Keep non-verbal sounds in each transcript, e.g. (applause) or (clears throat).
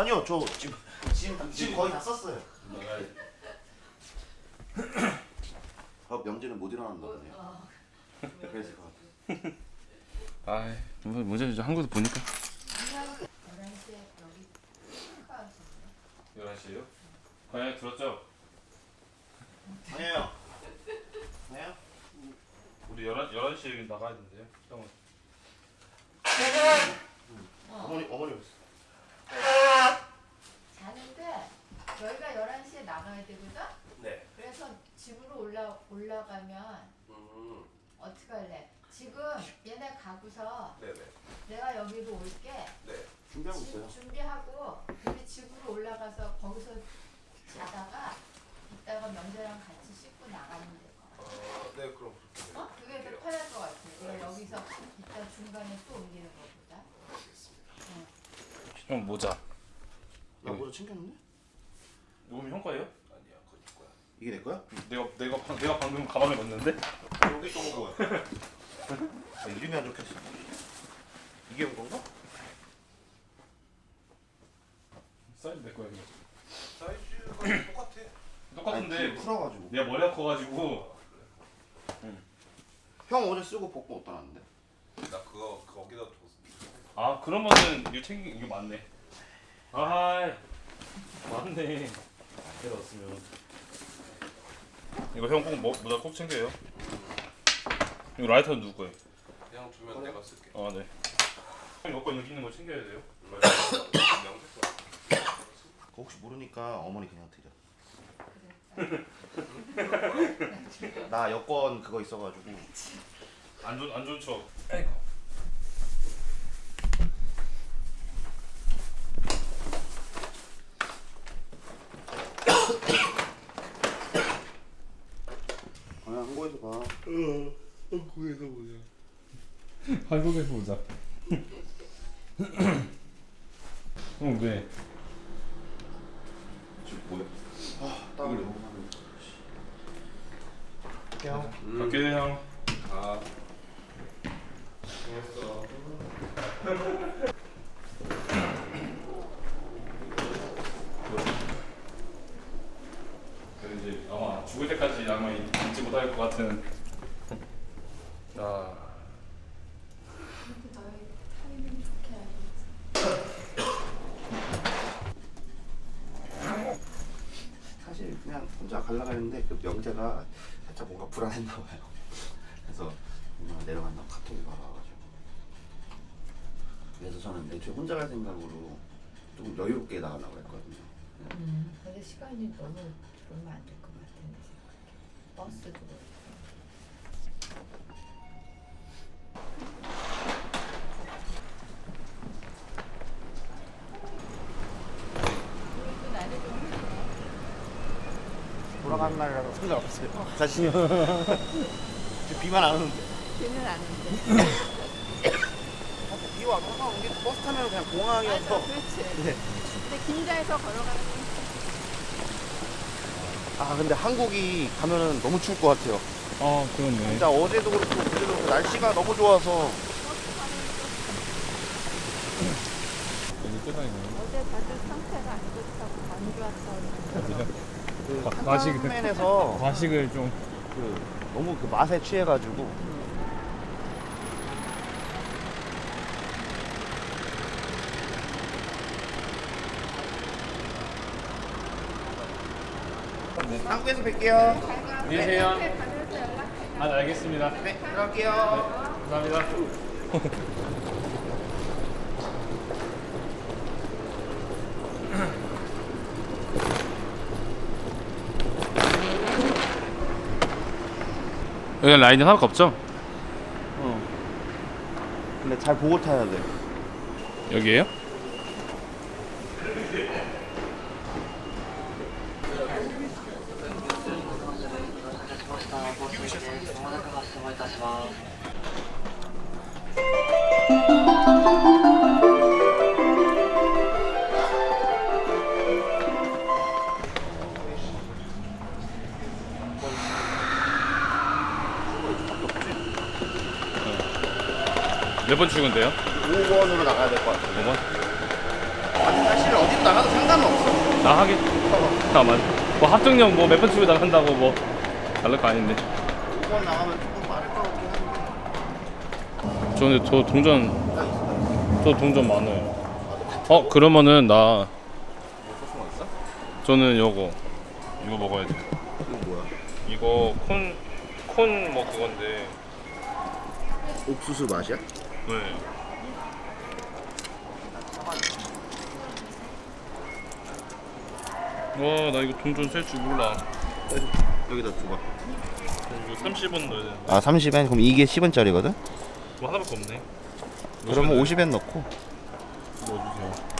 아니요 저 지금 지금 다- 지금 거의 다 썼어요. 아 명제는 못 일어난다 보네요. 어, 그래서 것 같아요. 아, 뭐 문제 좀 한국에서 보니까. 11시에 여기 휴가 오셨네요. 11시에요? 방향 들었죠? 아니에요. 아니에요? 우리 11 11시에 나가야 된대요. 형은. 어머니 어머니 오셨어. 자는데 저희가 11시에 나가야 되거든? 네. 그래서 집으로 올라, 올라가면 음. 어떻게 할래? 지금 얘네 가고서 네네. 내가 여기로 올게 네. 준비하고 있어요. 집 준비하고 우리 집으로 올라가서 거기서 자다가 이따가 명재랑 같이 씻고 나가면 될것 같아. 어, 네 그럼. 어? 그게 더 편할 것 같아. 내가 여기서 이따 중간에 또 옮기는 것보다. 형 모자. 나 모자 챙겼는데? 이거면 형 거예요? 아니야, 그거 네 거야. 이게 내 거야? 내가 내가 방, 내가 방금 가방에 넣었는데? 여기 또 뭐야? 아, 이름이 안 적혔어. 이게 온 건가? 사이즈 내 거야 이거. 사이즈가 (clears throat) 똑같아. 똑같은데 풀어가지고. 내가 머리가 커가지고 형 어제 쓰고 벗고 어디다 놨는데? 나 그거 거기다 뒀어. 아 그러면은 이거 챙기 이거 맞네. 아이 맞네. 내가 넣었으면 이거 형꼭 뭐, 모자 꼭 챙겨요. 이거 라이터는 누구 거예요? 그냥 주면 내가 쓸게. 아 네. 형 이거 거 여기 있는 거 챙겨야 돼요. 명색 (coughs) 거. 그거 혹시 모르니까 어머니 그냥 드려. 나 여권 그거 있어가지고. 안 좋은 안 좋은 척. 아이고. 아, 한국에서 봐. 한국에서 보자. (laughs) 형 왜? 지금 뭐야? 아, 땀을 너무 많이. 형. 갈게요 형. 아. 고맙어. 그 이제 아마 죽을 때까지 아마 잊지 못할 것 같은. 아. 너희 타이밍 좋게 알고 사실 그냥 혼자 가려고 했는데 그 명재가 살짝 뭔가 불안했나 봐요. 그래서 그냥 내려간다고 카톡이 바로 와가지고. 그래서 저는 애초에 혼자 갈 생각으로 조금 여유롭게 나가려고 했거든요. 음. 근데 시간이 너무 들어오면 안될 것 같은데 생각해. 버스도 그렇고 나는 좀 돌아가는 날이라서 상관없어요. 사실 비만 안 오는데. 비는 아는데. 비 와도 상관없는 게 버스 타면 그냥 맞아, 공항이어서. 그렇지. 네. 근데 긴자에서 걸어가는 건아 근데 한국이 가면은 너무 추울 것 같아요. 아 그렇네. 진짜 어제도 그렇고 그제도 그렇고 날씨가 너무 좋아서 어제 다들 상태가 안 좋다고 안 좋았 그 과식을- 칸맨에서 과식을 좀. 그 너무 그 맛에 취해가지고 한국에서 뵐게요. 안녕히 계세요. 아 네, 알겠습니다. 네, 들어갈게요. 감사합니다. (laughs) 여기 라인이 하나가 없죠? 어. 근데 잘 보고 타야 돼. 여기에요? 몇 번 출근돼요? 5번으로 나가야 될 것 같아. 5번? 사실 어디 나가도 상관은 없어. 나 하게. 아 맞아. 뭐 합정역 뭐 몇번 치고 나간다고 뭐 다를 거 아닌데. 5번 나가면 조금 빠를 것 같긴 한데. 저 근데 저 동전. 저 동전 많아요. 어 그러면은 나 소스만 있어? 저는 요거 이거 먹어야 돼. 이거 뭐야? 이거 콘 콘 뭐 그건데. 옥수수 맛이야? 네. 와나 이거 동전 셀 줄 몰라. 여기다 줘봐. 이거 30원 넣어야 되는데. 아 30엔? 그럼 이게 10원짜리거든? 뭐 하나밖에 없네. 그러면 50엔 넣고 넣어주세요.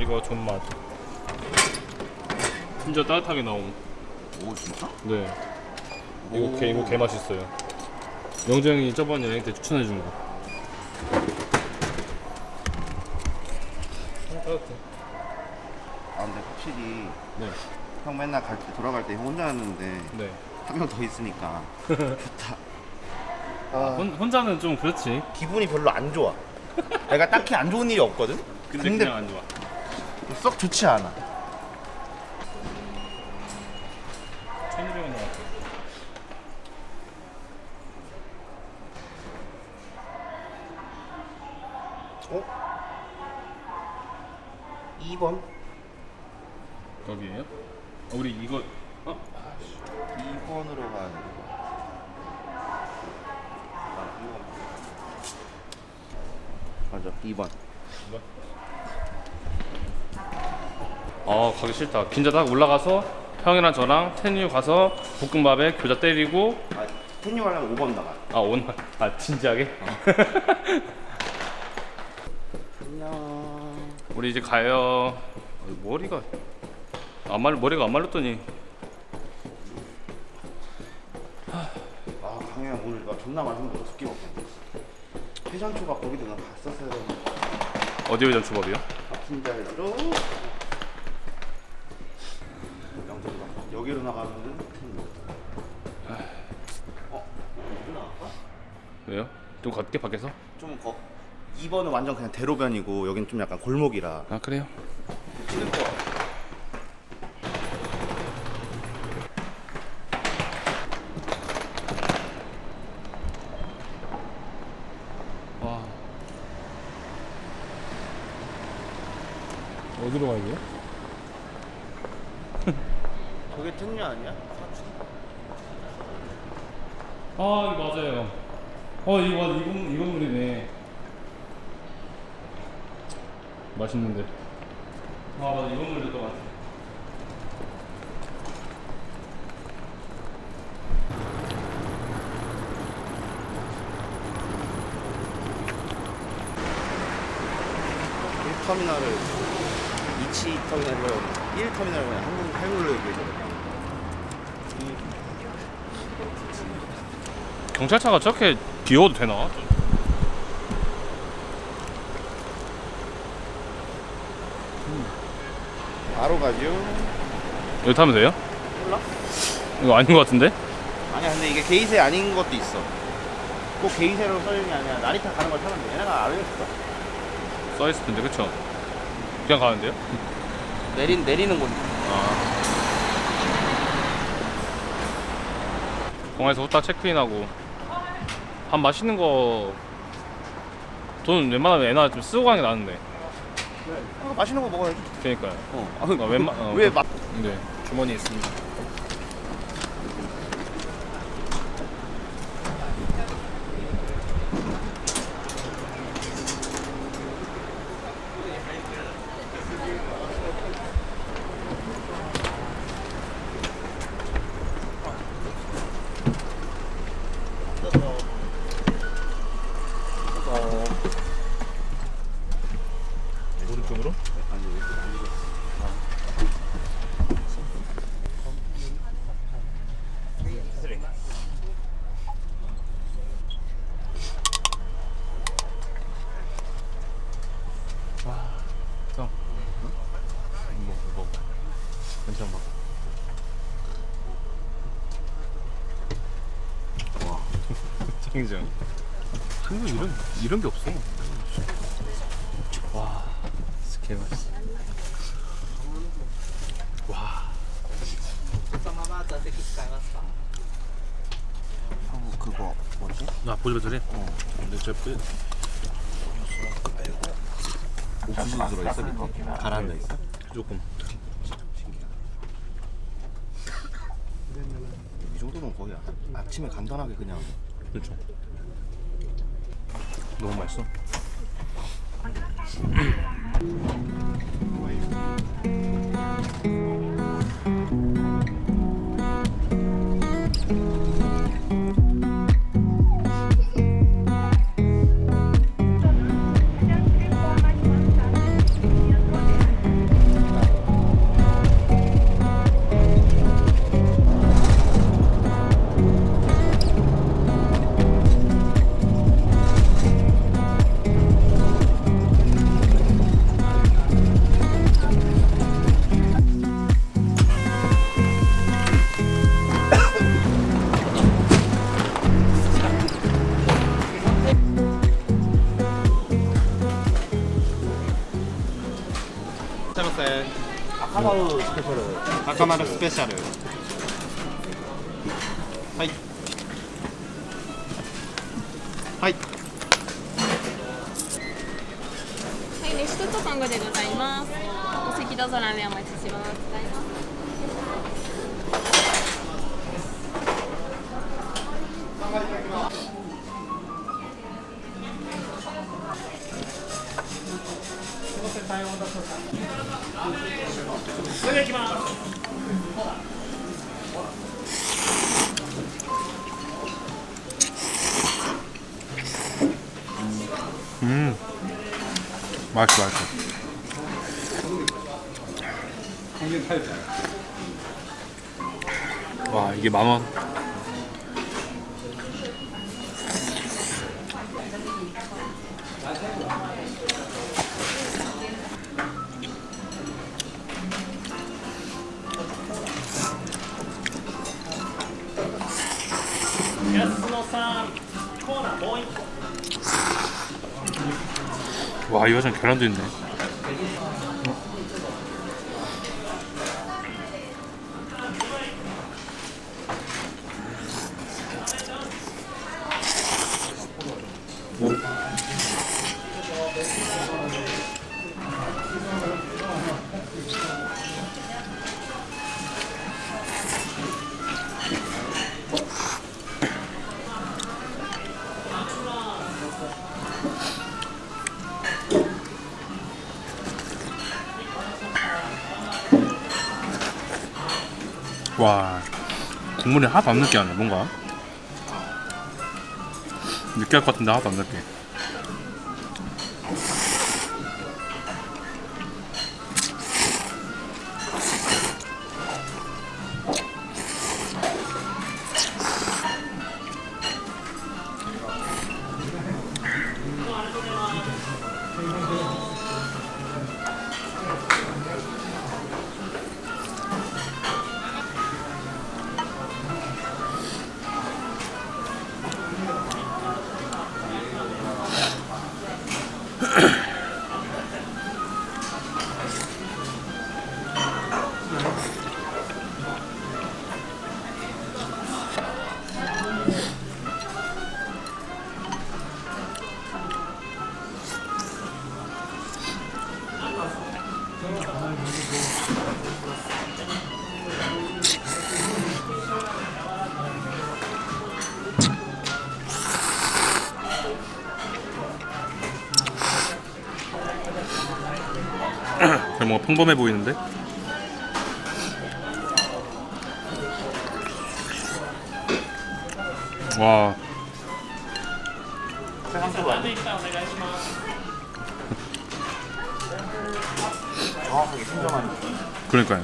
이거 존맛. 진짜 따뜻하게 나옴. 오 진짜? 네. 이거 개 이거 개 맛있어요. 영정이 저번 여행 때 추천해 준 거. 따뜻해. 아 근데 확실히 네. 형 맨날 갈 때 돌아갈 때 형 혼자였는데 네. 한 명 더 있으니까 (laughs) 좋다. 아, 혼, 혼자는 좀 그렇지. 기분이 별로 안 좋아. 내가 딱히 안 좋은 일이 없거든. 근데, 근데 그냥 안 좋아. 썩 좋지 않아. 1,200원 나왔어. 어? 2번? 여기에요? 어, 우리 이거 어? 2번으로 가야 돼. 아, 2번. 맞아, 2번. 아 가기 싫다. 긴자 딱 올라가서 형이랑 저랑 텐유 가서 볶음밥에 교자 때리고 아, 텐유 가려면 5번 나가. 아 오늘 아 진지하게? (laughs) 안녕. 우리 이제 가요. 어, 머리가 안 말, 머리가 안 말랐더니 아, 강현 오늘 나 존나 맛있는 거 두끼 먹었네. 회전초밥 거기도 나 갔었어야 되는데. 어디 회전 초밥이요? 같은 자리로. 영정이가 여기로 나가면은 텐유. 어? 여기 나갈까? 왜요? 좀 걷게 밖에서? 좀 거. 2번은 완전 그냥 대로변이고 여긴 좀 약간 골목이라 아 그래요? 찍을 거. 와 어디로 가야 돼요? (laughs) 저게 텐유 아니야? 아 이거 맞아요. 어 이거 맞아 이 건물 이 건물이네. 맛있는데. 아 맞아 이 건물일 것 같아. 일 터미널을 2치 터미널로 1 터미널 그냥 한국 할물로 얘기해줘. 경찰차가 저렇게 비워도 되나? 바로 가죠. 여기 타면 돼요? 몰라? 이거 아닌 것 같은데? 아니야 근데 이게 게이세 아닌 것도 있어. 꼭 게이세로 써있는 게 아니라 나리타 가는 걸 타면 돼. 얘네가 알려줬어. 써 있을 텐데 그쵸? 그냥 가는데요? 내린 내리는 곳. 공항에서 후딱 체크인하고 한 맛있는 거 돈 웬만하면 애나 좀 쓰고 가는 게 나은데 어, 맛있는 거 먹어야지. 그러니까요 어. 아, 어, 웬만- 어, 왜 그- 맛? 네 주머니에 있습니다 인정. 한국 이런 이런 게 없어. 와, 스케일 와. 한국 그거 뭐지? 나 보지 못해. 어. 근데 저 그 끝. 옥수수 아, 들어있어? 아, 아, 가라앉아 있어? 조금. 이 정도면 거의 아침에 간단하게 그냥 그렇죠. 너무 맛있어. っしゃいませ赤丸スペシャル。赤丸スペシャル。はい。はい。はい。レシュトトさんごでござい。ますお席どうぞラーメンお待ちします 음. 맛있어, 맛있어. 와, 이게 만 원. 와, 이 화장 계란도 있네. 와, 국물이 하나도 안 느끼하네, 뭔가. 느끼할 것 같은데 하나도 안 느끼해. 그냥 뭔가 평범해 보이는데? 와. 정확하게 신정한 그러니까요.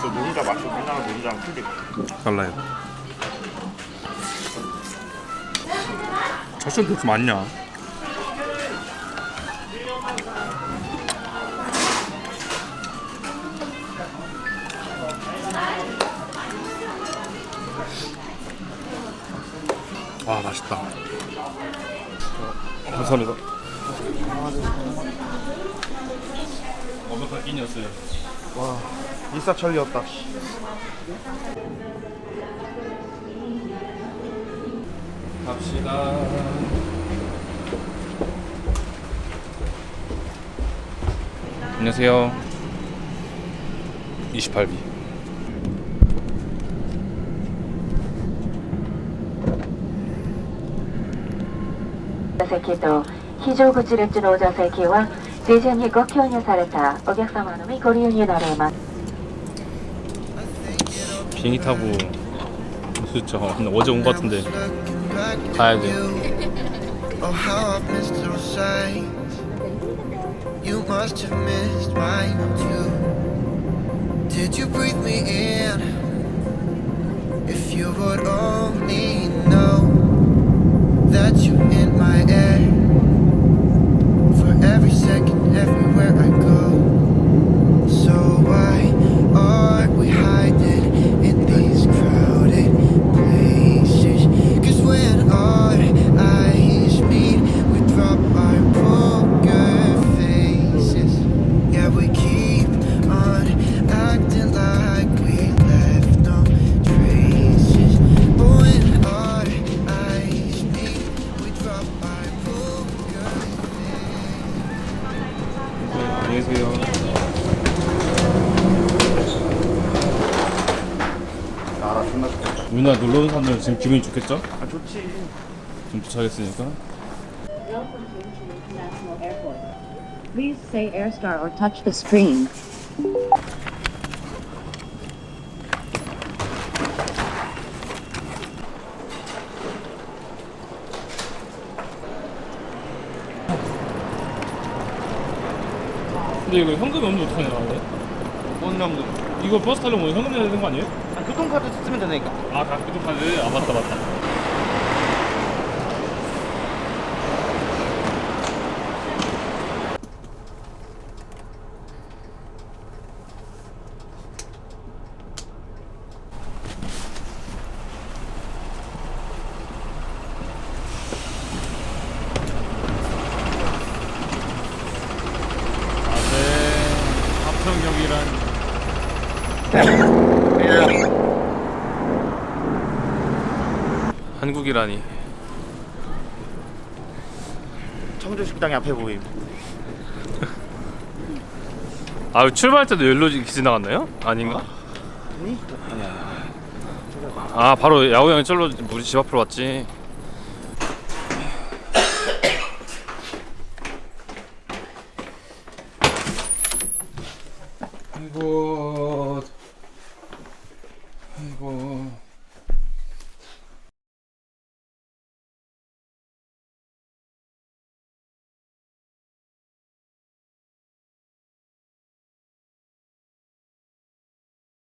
그 노른자 맛이 우리나라 노른자랑 틀리고 달라요. 저좀 그렇게 많냐? 맛있다. 감사합니다. 완벽한 끼니였어요. 와 일사천리였다. 갑시다. 안녕하세요. 28비. 座席と非常口列のお座席は事前にご購入されたお客様のみご利用になれます 비행기 타고 진짜 근데 어제 온 것 같은데 가야 돼. Oh, how I've missed those sights. You must have missed mine too. Did you breathe me in? If you would only know That you in my air. 우리나라 놀러 온 사람들은 지금 기분이 좋겠죠? 아 좋지. 좀 도착했으니까. Welcome to International Airport. Please say Airstar or touch the screen. 근데 이거 현금이 없는데 어떡하냐? 뭔 정도? 이거 버스 타려면 현금 내야 되는 거 아니에요? 교통카드 쓰면 되니까. 아, 다 교통카드. 아, 맞다, 맞다. 아, 네. 합평역이란 한국이라니. 청주 식당이 앞에 보임. 아 출발할 때도 열로 기지 나갔나요? 아닌가? 아니? 아니야. 아 바로 야구 형이 쩔로 우리 집 앞으로 왔지.